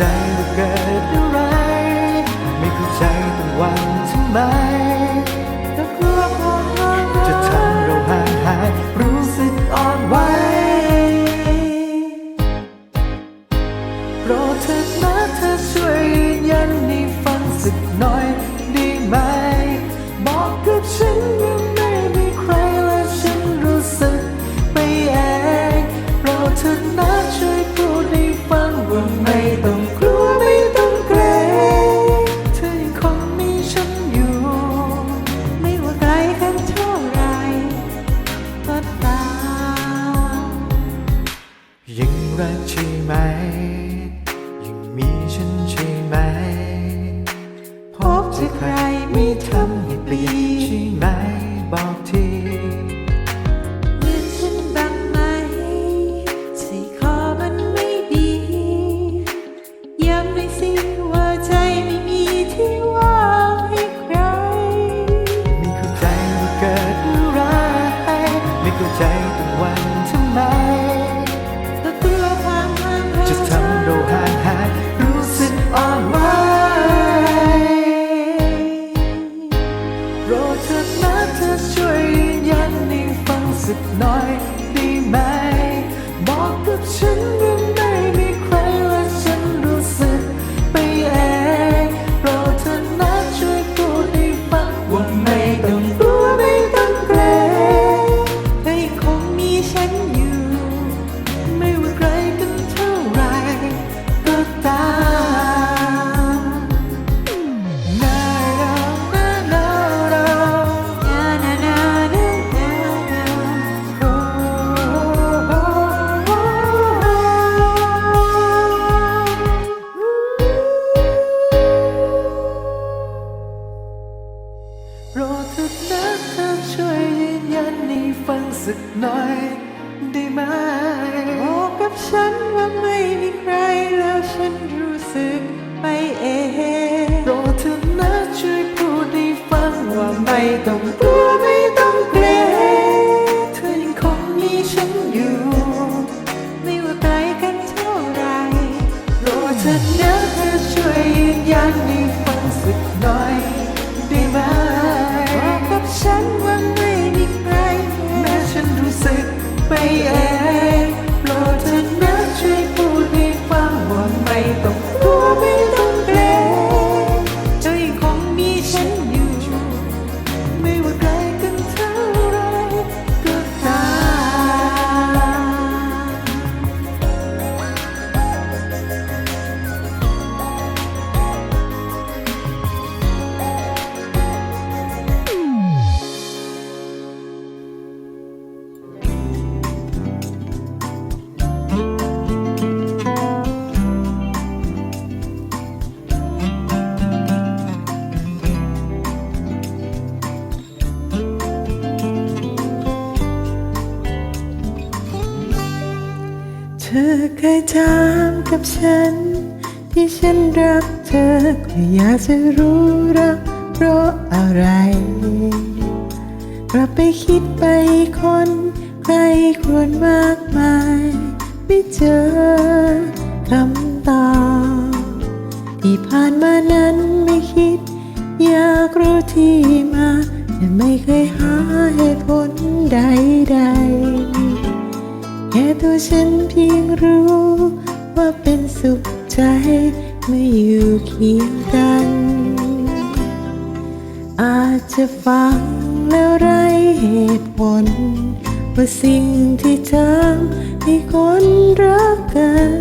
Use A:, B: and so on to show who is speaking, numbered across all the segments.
A: ใจ
B: ม่มีใคร
A: แล้ว
B: ฉัน
A: รู้สึกไป
B: เอง
A: โปรดเถิดนะช่วยพูดให้ฟังว่าไม่ต้องกลัวไม่ต้องเกรงเธอยังคงมีฉันอยู่
B: ไม่ว่าไกลกันเท่าไหร
A: โปรดเถิดนะเธอช่วยยืนยันให้ฟังสักหน่อย
B: กับฉัน
A: ที่
B: ฉันรักเธอก็อยากจะรู้รักเพราะอะไรเราไปคิดไปคนใครควรมากมาย ไม่เจอคำตอบที่ผ่านมานั้นไม่คิด อยากรู้ที่มาแต่ไม่เคยหาเหตุผลใดๆแค่ตัวฉันเพียงรู้ ว่าเป็นสุขใจเมื่ออยู่เคียงกัน อาจจะฟังแล้วไรเหตุผล ว่าสิ่งที่ทำให้คนรักกัน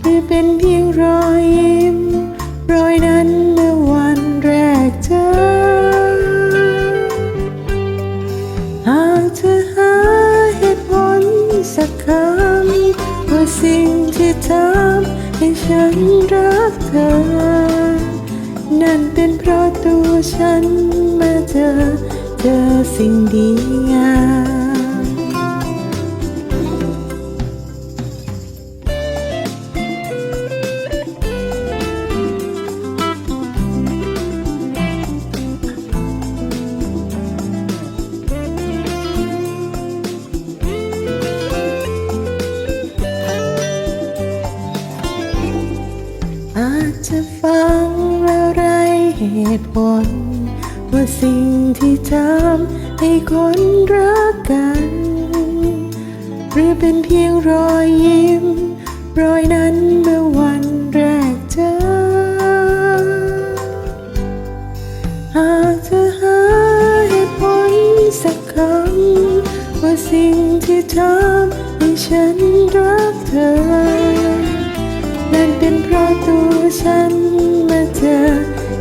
B: หรือเป็นเพียงรอยยิ้ม รอยนั้นเมื่อ สิ่งที่ทำให้ฉันรักเธอ นั่นเป็นเพราะตัวฉันมาเจอเจอสิ่งดีงาม ตุผล ว่าสิ่งที่ทำให้คนรักกัน หรือเป็นเพียงรอยยิ้ม รอยนั้นเมื่อวันแรกเจอหากเธอหาเหตุผลสักคำว่าสิ่งที่ทำให้ฉันรักเธอ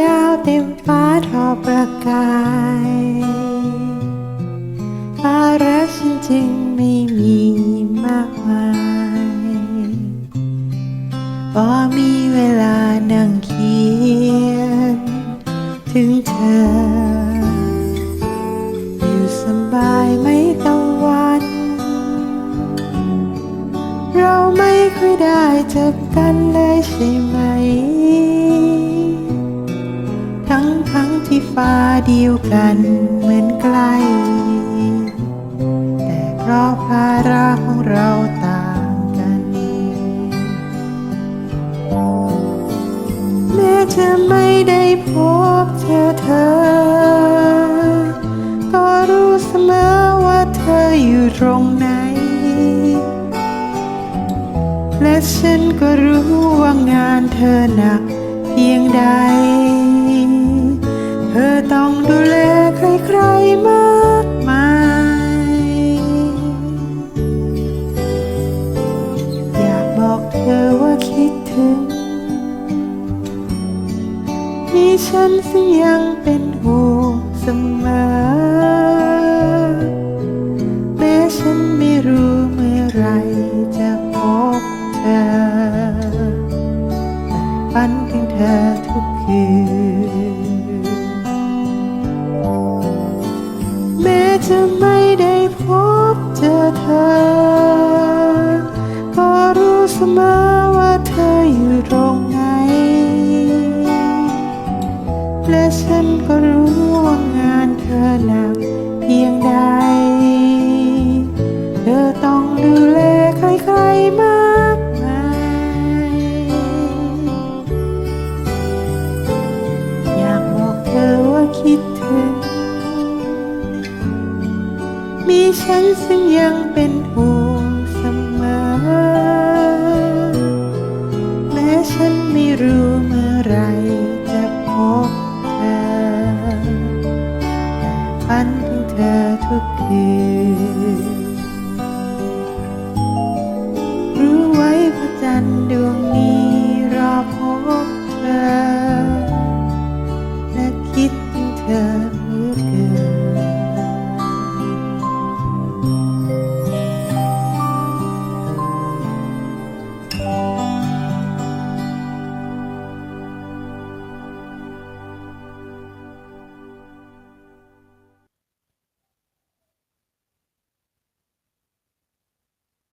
B: ดาวเต็มฟ้าทอประกายฟ้ารักฉันจึงไม่มีมากมายพอมีเวลานั่งเขียน ถึงเธอ อยู่สบายไหมตะวัน เราไม่ค่อยได้เจอกัน ฟ้าเดียวกันเหมือนใกล้แต่เพราะภาระของเราต่างกัน แม้จะไม่ได้พบเจอเธอ ก็รู้เสมอว่าเธออยู่ตรงไหน และฉันก็รู้ว่างานเธอหนักเพียงใด